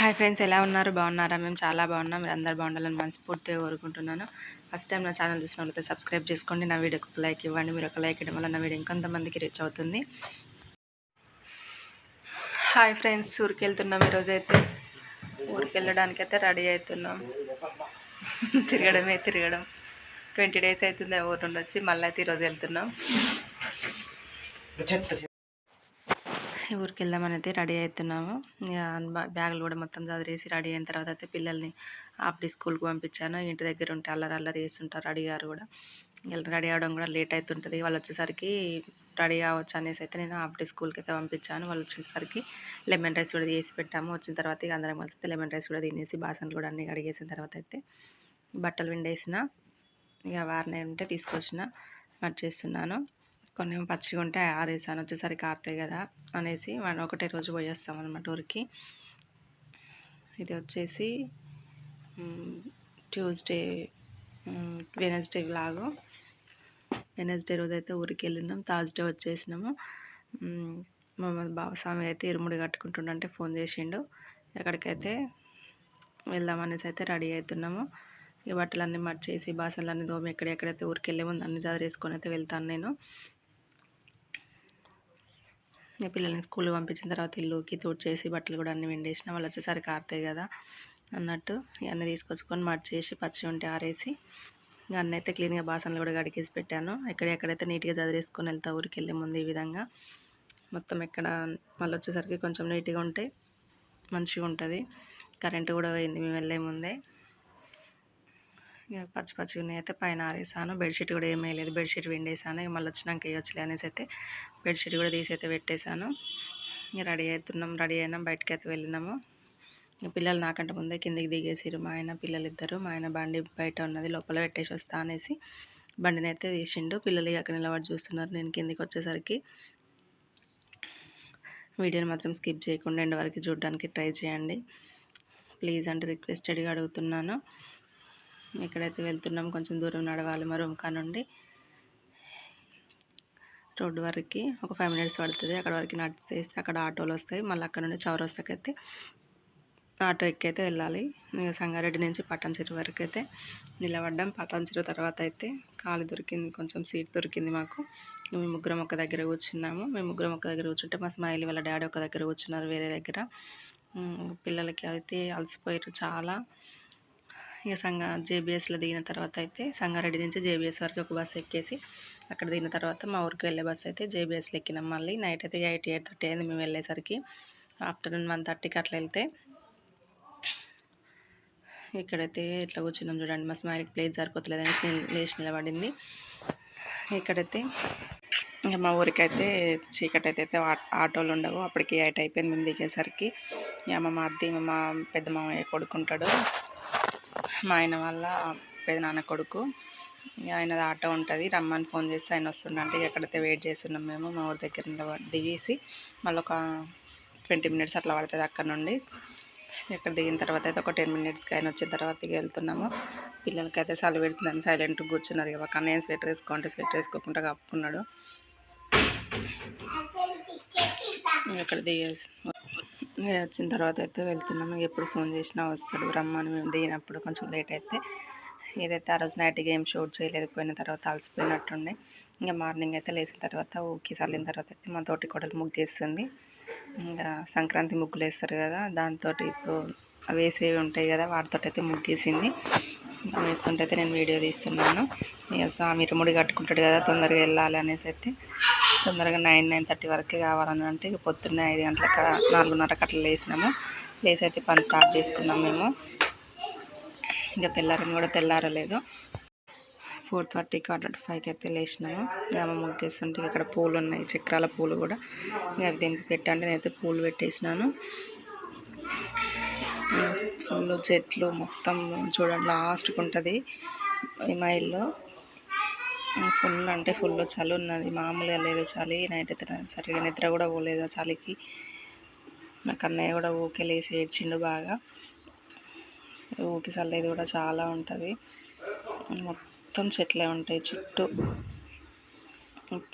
Hi friends ఎలా ఉన్నారు? బాగున్నారా? మేము చాలా బాగున్నాం. మీరు అందరు బాగుండాలని మనస్ఫూర్తిగా కోరుకుంటున్నాను. ఫస్ట్ టైం నా ఛానల్ చూసిన వాళ్ళైతే సబ్స్క్రైబ్ చేసుకోండి. నా వీడియోకి ఒక లైక్ ఇవ్వండి. మీరు ఒక లైక్ ఇవ్వడం వల్ల నా వీడియో ఇంకొంతమందికి రీచ్ అవుతుంది. హాయ్ ఫ్రెండ్స్ ఊరికి వెళ్తున్నాం ఈరోజు అయితే ఊరికి వెళ్ళడానికి అయితే రెడీ అవుతున్నాం. తిరగడమే తిరగడం. ట్వంటీ డేస్ అవుతుంది ఊరు నుండి వచ్చి మళ్ళీ అయితే ఈరోజు వెళ్తున్నాం. ఊరికి వెళ్దామని అయితే రెడీ అవుతున్నాము ఇక బ్యాగులు కూడా మొత్తం చదివేసి రెడీ అయిన తర్వాత అయితే పిల్లల్ని హాఫ్ డే స్కూల్కి పంపించాను. ఇంటి దగ్గర ఉంటే అల్లరి అల్లరి చేస్తుంటారు రెడీ గారు కూడా. రెడీ అవ్వడం కూడా లేట్ అవుతుంటుంది వాళ్ళు వచ్చేసరికి రెడీ అవ్వచ్చు అనేసి అయితే నేను హాఫ్ డే స్కూల్కి అయితే పంపించాను. వాళ్ళు వచ్చేసరికి లెమన్ రైస్ కూడా చేసి పెట్టాము. వచ్చిన తర్వాత ఇక అందరం కలిసి లెమన్ రైస్ కూడా తినేసి బాసనలు కూడా అన్నీ కడిగేసిన తర్వాత అయితే బట్టలు విండేసిన. ఇక వారిని ఉంటే తీసుకొచ్చిన. మర్చేస్తున్నాను కొన్ని పచ్చిగా ఉంటే ఆరేసాను. వచ్చేసరికి ఆరుతాయి కదా అనేసి మనం ఒకటే రోజు పోయేస్తాం అనమాట ఊరికి. ఇది వచ్చేసి ట్యూస్డే వెనస్డే లాగు వెనస్డే రోజు అయితే ఊరికి వెళ్ళినాం. థర్స్డే వచ్చేసినాము. మమ్మల్ని మా బావస్వామి అయితే ఇరుముడి కట్టుకుంటుండంటే ఫోన్ చేసిండు. ఎక్కడికైతే వెళ్దామనేసి అయితే రెడీ అవుతున్నాము ఈ బట్టలన్నీ మర్చేసి బాసనలన్నీ దోమి ఎక్కడెక్కడైతే ఊరికి వెళ్ళే ముందు అన్ని చదివేసుకొని అయితే వెళ్తాను నేను. పిల్లల్ని స్కూల్కి పంపించిన తర్వాత ఇల్లుకి చేసి బట్టలు కూడా అన్ని వెండేసిన. వాళ్ళు వచ్చేసరికి ఆరుతాయి కదా అన్నట్టు ఇవన్నీ తీసుకొచ్చుకొని మర్చేసి పచ్చి ఉంటే ఆరేసి అన్నీ అయితే క్లీన్గా బాసనలు కూడా కడిగేసి పెట్టాను. ఎక్కడెక్కడైతే నీట్గా చదివేసుకొని వెళ్తా ఊరికి వెళ్ళే ముందు ఈ విధంగా మొత్తం ఎక్కడ మళ్ళీ వచ్చేసరికి కొంచెం నీట్గా ఉంటే మంచిగా ఉంటుంది. కరెంటు కూడా పోయింది. మేము వెళ్ళే ముందే ఇక పచ్చి పచ్చిగా ఉన్నాయి. అయితే పైన ఆరేసాను. బెడ్షీట్ కూడా ఏమీ లేదు బెడ్షీట్ విండేసాను. ఇక మళ్ళీ వచ్చినాక వేయొచ్చులే అనేసి అయితే బెడ్షీట్ కూడా తీసి అయితే పెట్టేశాను. ఇక రెడీ అవుతున్నాం. రెడీ అయినాం. బయటకి అయితే వెళ్ళినాము. పిల్లలు నాకంటే ముందే కిందికి దిగేసిరు మా ఆయన పిల్లలు ఇద్దరు మా ఆయన బండి బయట ఉన్నది. లోపల పెట్టేసి వస్తా అనేసి బండిని అయితే తీసిండు. పిల్లలు అక్కడ నిలబడి చూస్తున్నారు. నేను కిందికి వచ్చేసరికి వీడియోని మాత్రం స్కిప్ చేయకుండా ఎండ్ వరకు చూడడానికి ట్రై చేయండి. ప్లీజ్ అంటే రిక్వెస్టెడ్గా అడుగుతున్నాను. ఎక్కడైతే వెళ్తున్నాం కొంచెం దూరం నడవాలి మా రూమ్ కానుండి. రోడ్డు వరకు ఒక ఫైవ్ మినిట్స్ పడుతుంది. అక్కడ వరకు నడిచేస్తే అక్కడ ఆటోలు వస్తాయి. మళ్ళీ అక్కడ నుండి చౌరస్తాకి అయితే ఆటో ఎక్కైతే వెళ్ళాలి. సంగారెడ్డి నుంచి పట్టణ చెరువు వరకు అయితే నిలబడ్డాం. పట్టణ చెరువు తర్వాత అయితే ఖాళీ దొరికింది కొంచెం సీట్ దొరికింది మాకు. మేము ముగ్గురం ఒక దగ్గర కూర్చున్నాము. మేము ముగ్గురం ఒక దగ్గర కూర్చుంటే మా స్మైల్ వాళ్ళ డాడీ ఒక దగ్గర కూర్చున్నారు వేరే దగ్గర. పిల్లలకి అయితే అలసిపోయారు చాలా. ఇక సంగ జేబీఎస్లో దిగిన తర్వాత అయితే సంగారెడ్డి నుంచి జేబీఎస్ వరకు ఒక బస్సు ఎక్కేసి అక్కడ దిగిన తర్వాత మా ఊరికి వెళ్ళే బస్సు అయితే జేబీఎస్లో ఎక్కినాం. మళ్ళీ నైట్ అయితే ఎయిట్ ఎయిట్ థర్టీ అయింది మేము వెళ్ళేసరికి. ఆఫ్టర్నూన్ వన్ థర్టీకి అట్లా వెళ్తే ఇక్కడైతే ఇట్లా కూర్చున్నాం చూడండి. మా స్మైల్కి ప్లేస్ సరిపోతలేదని అనేసి లేచి నిలబడింది. ఇక్కడైతే ఇంకా మా ఊరికైతే చీకటి అయితే అయితే ఆ- ఆటోలు ఉండవు. అప్పటికి ఎయిట్ అయిపోయింది మేము దిగేసరికి. ఇక మా మరిది మా పెద్ద మామయ్య కొడుకుంటాడు. మా ఆయన వాళ్ళ పెదనాన్న కొడుకు. ఆయనది ఆటో ఉంటుంది. రమ్మని ఫోన్ చేస్తే ఆయన వస్తుండంటే ఇక ఎక్కడైతే వెయిట్ చేస్తున్నాం మేము. మా ఊరి దగ్గర దిగేసి మళ్ళీ ఒక ట్వంటీ మినిట్స్ అట్లా పడుతుంది అక్కడ నుండి. ఇక్కడ దిగిన తర్వాత అయితే ఒక టెన్ మినిట్స్కి ఆయన వచ్చిన తర్వాత వెళ్తున్నాము. పిల్లలకైతే చలి పెడుతుందని సైలెంట్గా కూర్చున్నారు. ఇక కానీ నేను స్వెటర్ వేసుకుంటే స్వెటర్ వేసుకోకుండా కప్పుకున్నాడు. ఇక్కడ దిగేసి ఇక వచ్చిన తర్వాత అయితే వెళ్తున్నాము. ఎప్పుడు ఫోన్ చేసినా వస్తాడు రమ్మని మేము దిగినప్పుడు కొంచెం లేట్ అయితే. ఏదైతే ఆ రోజు నైట్ గేమ్ షూట్ చేయలేదు పోయిన తర్వాత అలసిపోయినట్టుండే. ఇంకా మార్నింగ్ అయితే లేచిన తర్వాత ఊకి చల్లిన తర్వాత అయితే మా తోటి కొడలు ముగ్గేస్తుంది. ఇంకా సంక్రాంతి ముగ్గులు వేస్తారు కదా దాంతో ఇప్పుడు అవి వేసేవి ఉంటాయి కదా వాటితో అయితే ముగ్గేసింది. వేస్తుంటే అయితే నేను వీడియో తీస్తున్నాను. ఇక స్వామి ముడి కట్టుకుంటాడు కదా తొందరగా వెళ్ళాలి అనేసి అయితే తొందరగా నైన్ నైన్ థర్టీ వరకే కావాలని అంటే ఇక పొద్దున్నే ఐదు గంటలకు నాలుగున్నరకు అట్లా లేచినాము లేచి అయితే పని స్టార్ట్ చేసుకున్నాం మేము. ఇంకా తెల్లారని కూడా తెల్లారలేదు. ఫోర్ థర్టీకి అట్లా ఫైవ్కి అయితే లేచినాము అమ్మ ముగ్గేస్తుంటే ఇక్కడ పూలు ఉన్నాయి చక్రాల పూలు కూడా. ఇక అవి దింపి పెట్టండి నేనైతే పూలు పెట్టేసినాను. ఫుల్ చెట్లు మొత్తం చూడండి లాస్ట్కి ఉంటుంది. ఈ మైల్లో ఫుల్ అంటే ఫుల్ చలి ఉన్నది. మామూలుగా లేదు చలి. నైట్ అయితే సరిగా నిద్ర కూడా పోలేదు ఆ చలికి. నాకు అన్నయ్య కూడా ఊకే లేసి ఏడ్చిండు బాగా. ఊకి చల్లేది కూడా చాలా ఉంటుంది. మొత్తం చెట్లే ఉంటాయి చుట్టూ.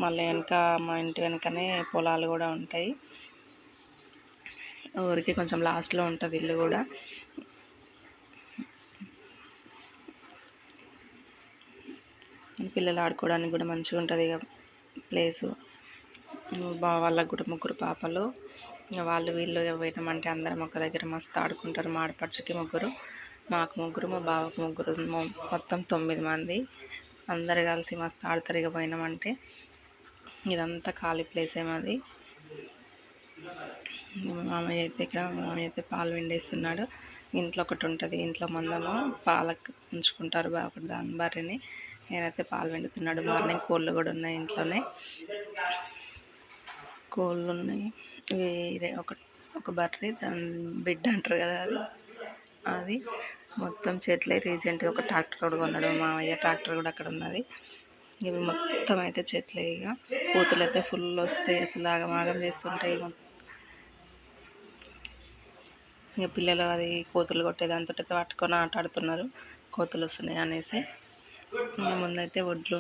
మళ్ళీ వెనక మా ఇంటి వెనకనే పొలాలు కూడా ఉంటాయి. ఊరికి కొంచెం లాస్ట్లో ఉంటుంది ఇల్లు కూడా. పిల్లలు ఆడుకోవడానికి కూడా మంచిగా ఉంటుంది ఇక ప్లేసు వాళ్ళకు కూడా ముగ్గురు పాపలు. ఇక వాళ్ళు వీళ్ళు పోయినామంటే అందరం ఒక దగ్గర మస్తు ఆడుకుంటారు. మా ఆడపడుచుకి ముగ్గురు మాకు ముగ్గురు మా బావకు ముగ్గురు మొత్తం తొమ్మిది మంది. అందరు కలిసి మస్తు ఆడతారు ఇక పోయినామంటే. ఇదంతా ఖాళీ ప్లేస్ ఏమది మా మామయ్య అయితే ఇక్కడ మా మామయ్య అయితే పాలు విండేస్తున్నాడు ఇంట్లో ఒకటి ఉంటుంది ఇంట్లో మందము. పాలకు ఉంచుకుంటారు బా- దాని బర్రెని. నేనైతే పాలు విండుతున్నాడు మార్నింగ్ కోళ్ళు కూడా ఉన్నాయి ఇంట్లోనే. కోళ్ళు ఉన్నాయి. వేరే ఒక ఒక బర్రె దాని బిడ్డ అంటారు కదా అది. అది మొత్తం చెట్లే రీసెంట్గా ఒక ట్రాక్టర్ కూడా కొన్నాడు. మా మామయ్య ట్రాక్టర్ కూడా అక్కడ ఉన్నది. ఇవి మొత్తం అయితే చెట్లే ఇక. కూతులు అయితే ఫుల్ వస్తాయి. అసలు ఆగమాగం చేస్తుంటాయి ఇక పిల్లలు అది కోతులు కొట్టే దాంతో పట్టుకొని ఆట ఆడుతున్నారు. కోతులు వస్తున్నాయి అనేసి. ముందైతే వడ్లు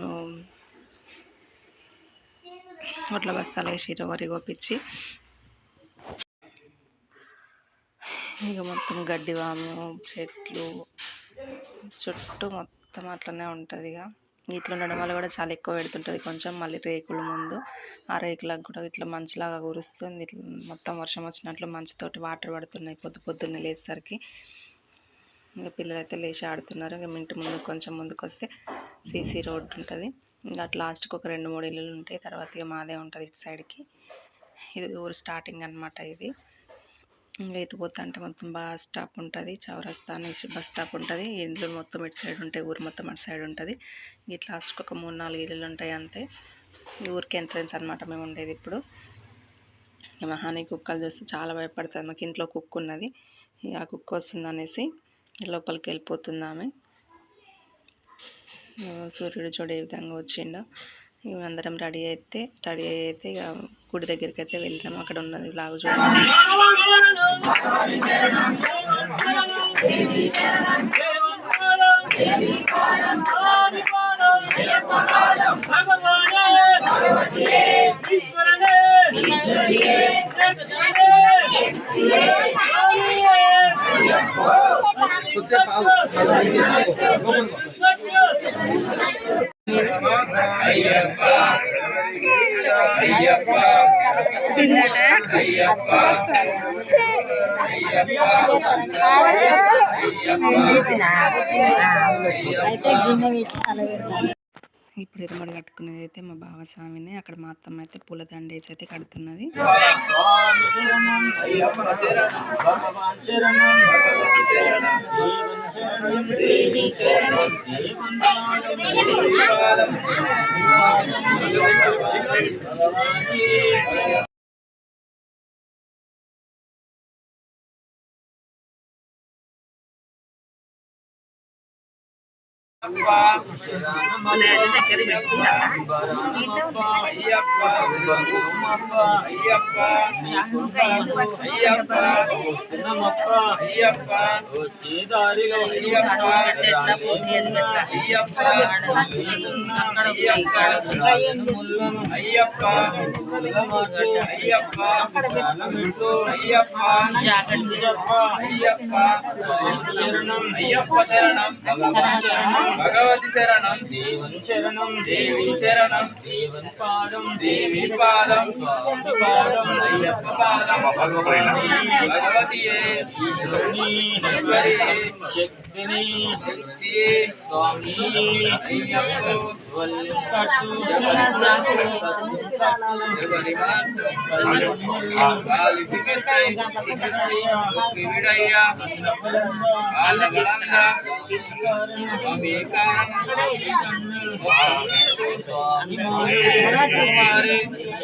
వడ్ల బస్తాలు వేసి వరి కోపించి ఇక మొత్తం గడ్డి వాము చెట్లు చుట్టూ మొత్తం అట్లనే ఉంటుంది ఇక. ఇట్లా ఉండడం వల్ల కూడా చాలా ఎక్కువ పెడుతుంటుంది కొంచెం మళ్ళీ రేకుల ముందు. ఆ రేకులకు కూడా ఇట్లా మంచులాగా కురుస్తుంది ఇట్లా మొత్తం వర్షం వచ్చినట్లు మంచుతోటి వాటర్ పడుతున్నాయి పొద్దు పొద్దున్నే లేచేసరికి. ఇంకా పిల్లలు అయితే లేచి ఆడుతున్నారు. ఇంకా ఇంటి ముందు కొంచెం ముందుకు వస్తే సీసీ రోడ్డు ఉంటుంది. ఇంకా అటు లాస్ట్కి ఒక రెండు మూడు ఇల్లులు ఉంటాయి. తర్వాత ఇక మాదే ఉంటుంది ఇటు సైడ్కి. ఇది ఊరు స్టార్టింగ్ అనమాట ఇది. ఇంకా ఇటు పోతా అంటే మొత్తం బస్ స్టాప్ ఉంటుంది. చౌరస్తా అనేసి బస్ స్టాప్ ఉంటుంది. ఇండ్లు మొత్తం ఇటు సైడ్ ఉంటాయి. ఊరు మొత్తం అటు సైడ్ ఉంటుంది. ఇటు లాస్ట్కి ఒక మూడు నాలుగు ఇల్లులు ఉంటాయి అంతే. ఊరికి ఎంట్రన్స్ అనమాట మేము ఉండేది ఇప్పుడు. మహాని కుక్కలు చూస్తే చాలా భయపడుతుంది మాకు ఇంట్లో కుక్క ఉన్నది. ఇక ఆ కుక్క వస్తుంది అనేసి లోపలికి వెళ్ళిపోతుంది ఆమె సూర్యుడు చూడే ఏ విధంగా వచ్చిండో. ఇవి అందరం రెడీ అయితే రెడీ అయితే ఇక గుడి దగ్గరికి అయితే వెళ్ళాము అక్కడ ఉన్నది లాగు చూడండి. ఇప్పుడు ఇరుమడి కట్టుకునేది అయితే మా బావ స్వామిని అక్కడ మా అత్తమ్మ అయితే పూలదండ వేసి అయితే కడుతున్నది. అయ్యప్ప శరణం భగవతి శరణం. దేవుని శరణం. దేవి శరణం. దేవుని పాదం. దేవి పాదం. స్వామి పాదం. అయ్యప్ప పాదం. భగవతియే. శక్తిని. శక్తియే. స్వామి. అయ్యప్ప.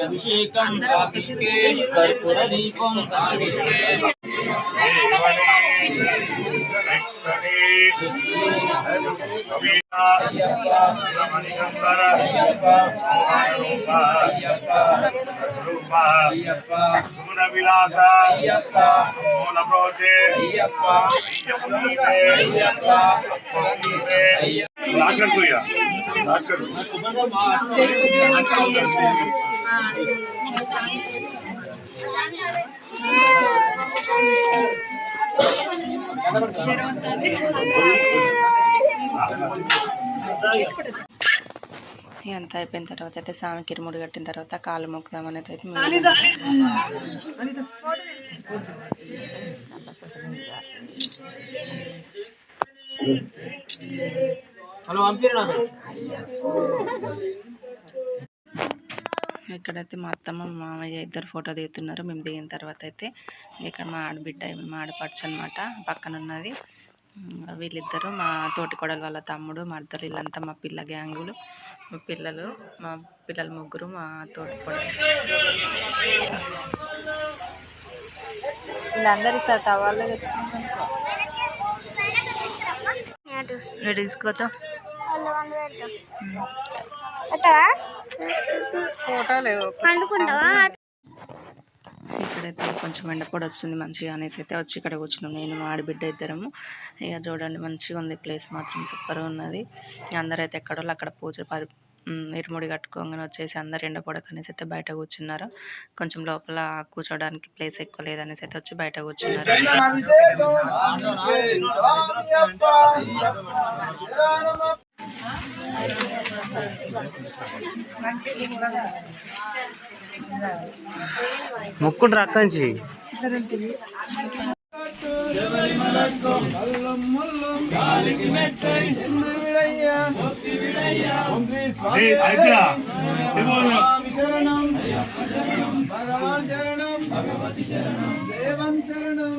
अभिषेकम कर्पूरदीपम వాళ్ళ బలంగా అభిషేకం కర్పూర దీపం ఇదంతా అయిపోయిన తర్వాత అయితే స్వామికి ఇరుముడి కట్టిన తర్వాత కాలు మొక్కుదాం అనేది అయితే ఇక్కడైతే మా అత్తమ్మ మా మామయ్య ఇద్దరు ఫోటో దిగుతున్నారు. మేము దిగిన తర్వాత అయితే ఇక్కడ మా ఆడబిడ్డ మా ఆడపడుచు అనమాట పక్కన ఉన్నది వీళ్ళిద్దరు మా తోటి కొడలు వాళ్ళ తమ్ముడు మా అద్దరు వీళ్ళంతా మా పిల్ల గ్యాంగులు. మా పిల్లలు మా పిల్లలు ముగ్గురు మా తోటి కొడలు వీళ్ళందరూ సార్ టవాళ్ళు తీసుకోతా లేవు. ఇక్కడైతే కొంచెం ఎండపొడి వస్తుంది మంచిగా అనేసి అయితే వచ్చి ఇక్కడ కూర్చున్నాం. నేను మా ఆడబిడ్డ ఇద్దరము. ఇక చూడండి మంచిగా ఉంది ప్లేస్ మాత్రం సూపర్ ఉన్నది. ఇక అందరైతే ఎక్కడో అక్కడ పూజ పరి ఇరుముడి కట్టుకోగానే వచ్చేసి అందరు ఎండపొడక అనేసి అయితే బయట కూర్చున్నారు. కొంచెం లోపల కూర్చోడానికి ప్లేస్ ఎక్కువ లేదనేసి అయితే వచ్చి బయట కూర్చున్నారు. ముక్కుండ్రు అక్కంచి. శరణం భగవాన్ శరణం దేవం శరణం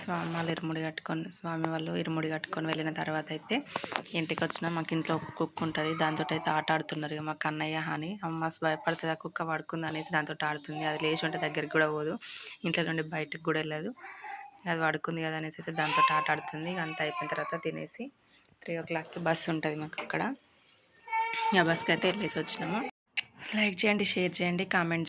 స్వామి వాళ్ళు ఇరుముడి కట్టుకొని స్వామి వాళ్ళు ఇరుముడి కట్టుకొని వెళ్ళిన తర్వాత అయితే ఇంటికి వచ్చిన మాకు ఇంట్లో ఒక కుక్క ఉంటుంది. దాంతో అయితే ఆట ఆడుతున్నారు ఇక మా కన్నయ్య అని. అమ్మ భయపడుతుంది ఆ కుక్క పడుకుంది అనేసి దాంతో ఆడుతుంది. అది లేచి ఉంటే దగ్గరికి కూడా పోదు. ఇంట్లో నుండి బయటకు కూడా వెళ్ళదు. అది పడుకుంది కదా అనేసి అయితే దాంతో ఆట ఆడుతుంది. ఇక అంతా అయిపోయిన తర్వాత తినేసి త్రీ ఓ క్లాక్కి బస్సు ఉంటుంది మాకు అక్కడ. ఇక బస్కి అయితే వెళ్ళేసి వచ్చినాము. లైక్ చేయండి షేర్ చేయండి కామెంట్